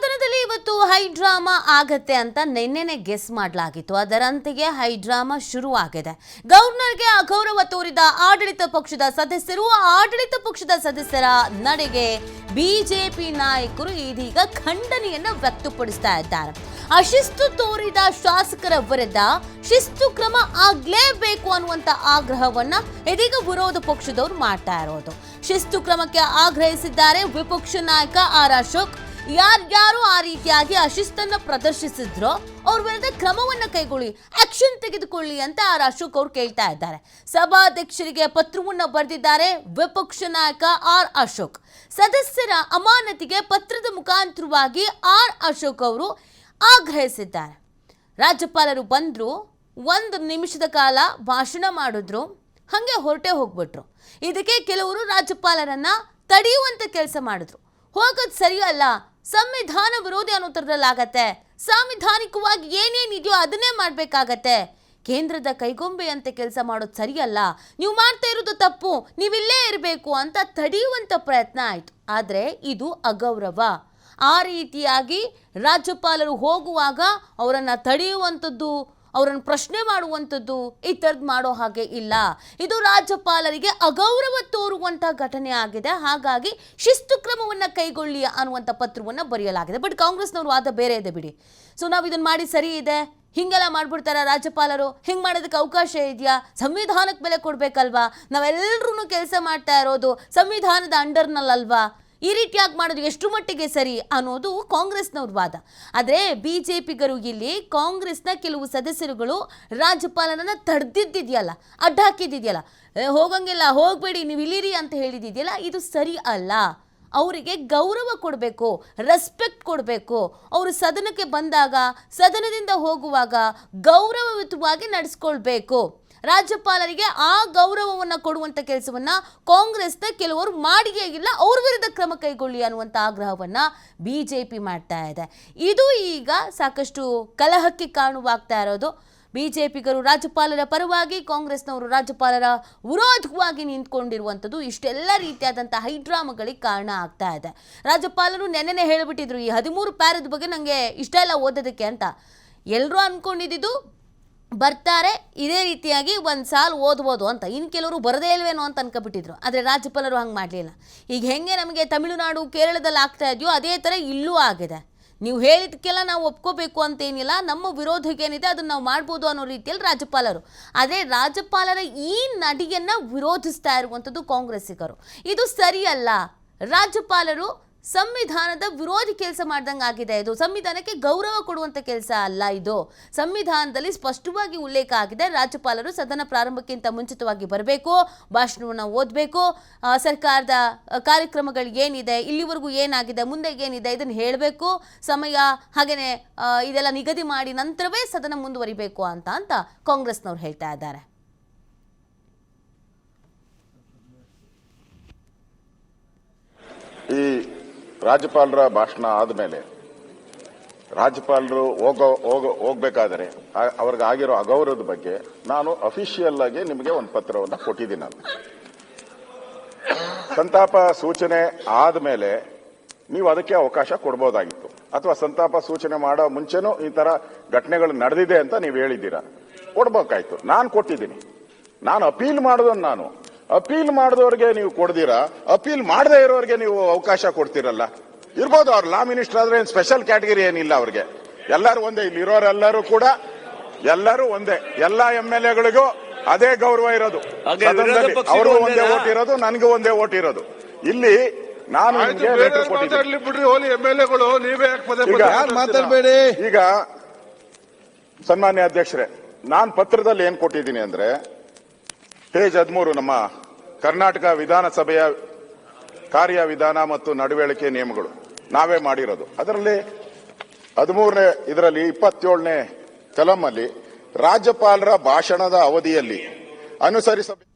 ಸದನದಲ್ಲಿ ಇವತ್ತು high drama ಆಗತ್ತೆ ಅಂತ ನಿನ್ನೆನೆ ಗೆಸ್ ಮಾಡಲಾಗಿತ್ತು. ಅದರಂತೆಯೇ ಹೈ ಡ್ರಾಮಾ ಶುರುವಾಗಿದೆ. ಗವರ್ನರ್ಗೆ ಅಗೌರವ ತೋರಿದ ಆಡಳಿತ ಪಕ್ಷದ ಸದಸ್ಯರು, ಆಡಳಿತ ಪಕ್ಷದ ಸದಸ್ಯರ ನಡೆಗೆ ಬಿಜೆಪಿ ನಾಯಕರು ಇದೀಗ ಖಂಡನೆಯನ್ನ ವ್ಯಕ್ತಪಡಿಸ್ತಾ ಇದ್ದಾರೆ. ಅಶಿಸ್ತು ತೋರಿದ ಶಾಸಕರ ವಿರುದ್ಧ ಶಿಸ್ತು ಕ್ರಮ ಆಗ್ಲೇಬೇಕು ಅನ್ನುವಂತ ಆಗ್ರಹವನ್ನ ಇದೀಗ ವಿರೋಧ ಪಕ್ಷದವರು ಮಾಡ್ತಾ ಇರೋದು. ಶಿಸ್ತು ಕ್ರಮಕ್ಕೆ ಆಗ್ರಹಿಸಿದ್ದಾರೆ ವಿಪಕ್ಷ ನಾಯಕ ಆರ್ ಅಶೋಕ್. ಯಾರ್ಯಾರು ಆ ರೀತಿಯಾಗಿ ಅಶಿಸ್ತನ್ನ ಪ್ರದರ್ಶಿಸಿದ್ರೋ ಅವ್ರ ವಿರುದ್ಧ ಕ್ರಮವನ್ನ ಕೈಗೊಳ್ಳಿ ಆಕ್ಷನ್ ತೆಗೆದುಕೊಳ್ಳಿ ಅಂತ ಆರ್ ಅಶೋಕ್ ಅವ್ರು ಕೇಳ್ತಾ ಇದ್ದಾರೆ. ಸಭಾಧ್ಯಕ್ಷರಿಗೆ ಪತ್ರವನ್ನ ಬರೆದಿದ್ದಾರೆ ವಿಪಕ್ಷ ನಾಯಕ ಆರ್ ಅಶೋಕ್. ಸದಸ್ಯರ ಅಮಾನತಿಗೆ ಪತ್ರದ ಮುಖಾಂತರವಾಗಿ ಆರ್ ಅಶೋಕ್ ಅವರು ಆಗ್ರಹಿಸಿದ್ದಾರೆ. ರಾಜ್ಯಪಾಲರು ಬಂದರು, ಒಂದು ನಿಮಿಷದ ಕಾಲ ಭಾಷಣ ಮಾಡಿದ್ರು, ಹಾಗೆ ಹೊರಟೆ ಹೋಗ್ಬಿಟ್ರು. ಇದಕ್ಕೆ ಕೆಲವರು ರಾಜ್ಯಪಾಲರನ್ನ ತಡೆಯುವಂತ ಕೆಲಸ ಮಾಡಿದ್ರು. ಹೋಗೋದು ಸರಿಯಲ್ಲ ಸಂವಿಧಾನ ವಿರೋಧಿ ಅನ್ನೋ ಥರದಲ್ಲಾಗತ್ತೆ ಸಾಂವಿಧಾನಿಕವಾಗಿ ಏನೇನಿದೆಯೋ ಅದನ್ನೇ ಮಾಡಬೇಕಾಗತ್ತೆ. ಕೇಂದ್ರದ ಕೈಗೊಂಬೆಯಂತೆ ಕೆಲಸ ಮಾಡೋದು ಸರಿಯಲ್ಲ. ನೀವು ಮಾಡ್ತಾ ಇರೋದು ತಪ್ಪು, ನೀವಿಲ್ಲೇ ಇರಬೇಕು ಅಂತ ತಡೆಯುವಂಥ ಪ್ರಯತ್ನ ಆಯಿತು. ಆದರೆ ಇದು ಅಗೌರವ. ಆ ರೀತಿಯಾಗಿ ರಾಜ್ಯಪಾಲರು ಹೋಗುವಾಗ ಅವರನ್ನು ತಡೆಯುವಂಥದ್ದು ಅವರನ್ನು ಪ್ರಶ್ನೆ ಮಾಡುವಂಥದ್ದು ಈ ಥರದ್ದು ಮಾಡೋ ಹಾಗೆ ಇಲ್ಲ. ಇದು ರಾಜ್ಯಪಾಲರಿಗೆ ಅಗೌರವ ತೋರುವಂಥ ಘಟನೆ ಆಗಿದೆ. ಹಾಗಾಗಿ ಶಿಸ್ತು ಕ್ರಮವನ್ನು ಕೈಗೊಳ್ಳಿ ಅನ್ನುವಂಥ ಪತ್ರವನ್ನು ಬರೆಯಲಾಗಿದೆ. ಬಟ್ ಕಾಂಗ್ರೆಸ್ನವರು ವಾದ ಬೇರೆ ಇದೆ ಬಿಡಿ. ಸೊ ನಾವು ಇದನ್ನು ಮಾಡಿ ಸರಿ ಇದೆ. ಹಿಂಗೆಲ್ಲ ಮಾಡ್ಬಿಡ್ತಾರ ರಾಜ್ಯಪಾಲರು? ಹಿಂಗೆ ಮಾಡೋದಕ್ಕೆ ಅವಕಾಶ ಇದೆಯಾ? ಸಂವಿಧಾನಕ್ಕೆ ಬೆಲೆ ಕೊಡಬೇಕಲ್ವಾ? ನಾವೆಲ್ಲರೂ ಕೆಲಸ ಮಾಡ್ತಾ ಇರೋದು ಸಂವಿಧಾನದ ಅಂಡರ್ನಲ್ಲಲ್ವಾ? ಈ ರೀತಿಯಾಗಿ ಮಾಡೋದು ಎಷ್ಟು ಮಟ್ಟಿಗೆ ಸರಿ ಅನ್ನೋದು ಕಾಂಗ್ರೆಸ್ನವ್ರ ವಾದ. ಆದರೆ ಬಿ ಜೆ ಪಿಗರು ಇಲ್ಲಿ ಕಾಂಗ್ರೆಸ್ನ ಕೆಲವು ಸದಸ್ಯರುಗಳು ರಾಜ್ಯಪಾಲನನ್ನು ತಡೆದಿದ್ದಿದೆಯಲ್ಲ ಅಡ್ಡ ಹಾಕಿದ್ದಿದೆಯಲ್ಲ ಹೋಗಂಗಿಲ್ಲ, ಹೋಗಬೇಡಿ, ನೀವು ಇಲ್ಲಿರಿ ಅಂತ ಹೇಳಿದಿದೆಯಲ್ಲ ಇದು ಸರಿ ಅಲ್ಲ. ಅವರಿಗೆ ಗೌರವ ಕೊಡಬೇಕು ರೆಸ್ಪೆಕ್ಟ್ ಕೊಡಬೇಕು. ಅವರು ಸದನಕ್ಕೆ ಬಂದಾಗ, ಸದನದಿಂದ ಹೋಗುವಾಗ ಗೌರವಯುತವಾಗಿ ನಡೆಸ್ಕೊಳ್ಬೇಕು. ರಾಜ್ಯಪಾಲರಿಗೆ ಆ ಗೌರವವನ್ನು ಕೊಡುವಂಥ ಕೆಲಸವನ್ನ ಕಾಂಗ್ರೆಸ್ನ ಕೆಲವರು ಮಾಡಿಯೇ ಇಲ್ಲ, ಅವ್ರ ವಿರುದ್ಧ ಕ್ರಮ ಕೈಗೊಳ್ಳಿ ಅನ್ನುವಂಥ ಆಗ್ರಹವನ್ನ ಬಿ ಜೆ ಪಿ ಮಾಡ್ತಾ ಇದೆ. ಇದು ಈಗ ಸಾಕಷ್ಟು ಕಲಹಕ್ಕೆ ಕಾರಣವಾಗ್ತಾ ಇರೋದು. ಬಿಜೆಪಿಗರು ರಾಜ್ಯಪಾಲರ ಪರವಾಗಿ ಕಾಂಗ್ರೆಸ್ನವರು ರಾಜ್ಯಪಾಲರ ವಿರೋಧವಾಗಿ ನಿಂತ್ಕೊಂಡಿರುವಂಥದ್ದು ಇಷ್ಟೆಲ್ಲ ರೀತಿಯಾದಂಥ ಹೈಡ್ರಾಮಗಳಿಗೆ ಕಾರಣ ಆಗ್ತಾ ಇದೆ. ರಾಜ್ಯಪಾಲರು ನೆನ್ನೆನೇ ಹೇಳಿಬಿಟ್ಟಿದ್ರು, ಈ ಹದಿಮೂರು ಪ್ಯಾರದ ಬಗ್ಗೆ ನನಗೆ ಇಷ್ಟ ಇಲ್ಲ ಓದೋದಕ್ಕೆ ಅಂತ. ಎಲ್ಲರೂ ಅಂದ್ಕೊಂಡಿದ್ದು ಬರ್ತಾರೆ, ಇದೇ ರೀತಿಯಾಗಿ ಒಂದು ಸಾಲು ಓದ್ಬೋದು ಅಂತ. ಇನ್ನು ಕೆಲವರು ಬರದೇ ಇಲ್ವೇನೋ ಅಂತ ಅನ್ಕೊಬಿಟ್ಟಿದ್ರು. ಆದರೆ ರಾಜ್ಯಪಾಲರು ಹಂಗೆ ಮಾಡಲಿಲ್ಲ. ಈಗ ಹೆಂಗೆ ನಮಗೆ ತಮಿಳುನಾಡು ಕೇರಳದಲ್ಲಿ ಆಗ್ತಾ ಇದೆಯೋ ಅದೇ ಥರ ಇಲ್ಲೂ ಆಗಿದೆ. ನೀವು ಹೇಳಿದಕ್ಕೆಲ್ಲ ನಾವು ಒಪ್ಕೋಬೇಕು ಅಂತೇನಿಲ್ಲ ನಮ್ಮ ವಿರೋಧಕ್ಕೆ ಏನಿದೆ ಅದನ್ನು ನಾವು ಮಾಡ್ಬೋದು ಅನ್ನೋ ರೀತಿಯಲ್ಲಿ ರಾಜ್ಯಪಾಲರು. ಆದರೆ ರಾಜ್ಯಪಾಲರ ಈ ನಡಿಯನ್ನು ವಿರೋಧಿಸ್ತಾ ಇರುವಂಥದ್ದು ಕಾಂಗ್ರೆಸ್ಸಿಗರು. ಇದು ಸರಿಯಲ್ಲ. ರಾಜ್ಯಪಾಲರು ಸಂವಿಧಾನದ ವಿರೋಧಿ ಕೆಲಸ ಮಾಡ್ದಂಗೆ ಆಗಿದೆ ಇದು. ಸಂವಿಧಾನಕ್ಕೆ ಗೌರವ ಕೊಡುವಂಥ ಕೆಲಸ ಅಲ್ಲ ಇದು. ಸಂವಿಧಾನದಲ್ಲಿ ಸ್ಪಷ್ಟವಾಗಿ ಉಲ್ಲೇಖ ಆಗಿದೆ. ರಾಜ್ಯಪಾಲರು ಸದನ ಪ್ರಾರಂಭಕ್ಕಿಂತ ಮುಂಚಿತವಾಗಿ ಬರಬೇಕು, ಭಾಷಣವನ್ನು ಓದಬೇಕು ಸರ್ಕಾರದ ಕಾರ್ಯಕ್ರಮಗಳು ಏನಿದೆ, ಇಲ್ಲಿವರೆಗೂ ಏನಾಗಿದೆ, ಮುಂದೆ ಏನಿದೆ ಇದನ್ನು ಹೇಳಬೇಕು. ಸಮಯ ಹಾಗೆಯೇ ಇದೆಲ್ಲ ನಿಗದಿ ಮಾಡಿ ನಂತರವೇ ಸದನ ಮುಂದುವರಿಬೇಕು ಅಂತ ಅಂತ ಕಾಂಗ್ರೆಸ್ನವ್ರು ಹೇಳ್ತಾ ಇದ್ದಾರೆ. ಈ ರಾಜ್ಯಪಾಲರ ಭಾಷಣ ಆದಮೇಲೆ ರಾಜ್ಯಪಾಲರು ಹೋಗೋ ಹೋಗೋ, ಹೋಗ್ಬೇಕಾದ್ರೆ ಅವ್ರಿಗೆ ಆಗಿರೋ ಅಗೌರವದ ಬಗ್ಗೆ ನಾನು ಅಫಿಷಿಯಲ್ ಆಗಿ ನಿಮಗೆ ಒಂದು ಪತ್ರವನ್ನು ಕೊಟ್ಟಿದ್ದೀನಿ ನಾನು. ಸಂತಾಪ ಸೂಚನೆ ಆದಮೇಲೆ ನೀವು ಅದಕ್ಕೆ ಅವಕಾಶ ಕೊಡ್ಬೋದಾಗಿತ್ತು. ಅಥವಾ ಸಂತಾಪ ಸೂಚನೆ ಮಾಡೋ ಮುಂಚೆನೂ ಈ ತರ ಘಟನೆಗಳು ನಡೆದಿದೆ ಅಂತ ನೀವು ಹೇಳಿದ್ದೀರಾ? ಕೊಡ್ಬೇಕಾಯ್ತು. ನಾನು ಕೊಟ್ಟಿದ್ದೀನಿ. ನಾನು ಅಪೀಲ್ ಮಾಡೋದನ್ನು ನಾನು. ಅಪೀಲ್ ಮಾಡಿದವರಿಗೆ ನೀವು ಕೊಡ್ದಿರಾ? ಅಪೀಲ್ ಮಾಡದೇ ಇರೋರಿಗೆ ನೀವು ಅವಕಾಶ ಕೊಡ್ತೀರಲ್ಲ? ಇರ್ಬೋದು ಅವ್ರು ಲಾ ಮಿನಿಸ್ಟರ್ ಆದ್ರೆ ಏನು ಸ್ಪೆಷಲ್ ಕ್ಯಾಟಗರಿ ಏನಿಲ್ಲ ಅವ್ರಿಗೆ. ಎಲ್ಲರೂ ಒಂದೇ ಇಲ್ಲಿ ಇರೋರೆಲ್ಲರೂ ಕೂಡ ಎಲ್ಲರೂ ಒಂದೇ. ಎಲ್ಲಾ ಎಂ ಎಲ್ ಎಗಳಿಗೂ ಅದೇ ಗೌರವ ಇರೋದು. ಅವ್ರಿಗೂ ಒಂದೇ? ಓಟ್ ಇರೋದು ನನಗೂ ಒಂದೇ ಓಟ್ ಇರೋದು ಇಲ್ಲಿ ನಾನು ಮಾತಾಡ್ಬೇಡಿ? ಈಗ ಸನ್ಮಾನ್ಯ ಅಧ್ಯಕ್ಷರೇ ನಾನು ಪತ್ರದಲ್ಲಿ ಏನ್ ಕೊಟ್ಟಿದ್ದೀನಿ ಅಂದ್ರೆ ಪೇಜ್ ಹದಿಮೂರು ನಮ್ಮ ಕರ್ನಾಟಕ ವಿಧಾನಸಭೆಯ ಕಾರ್ಯವಿಧಾನ ಮತ್ತು ನಡವಳಿಕೆ ನಿಯಮಗಳು. ನಾವೇ ಮಾಡಿರೋದು. ಅದರಲ್ಲಿ ಹದಿಮೂರನೇ, ಇದರಲ್ಲಿ ಇಪ್ಪತ್ತೇಳನೇ ಕಲಂ ಅಲ್ಲಿ ರಾಜ್ಯಪಾಲರ ಭಾಷಣದ ಅವಧಿಯಲ್ಲಿ ಅನುಸರಿಸಬೇಕು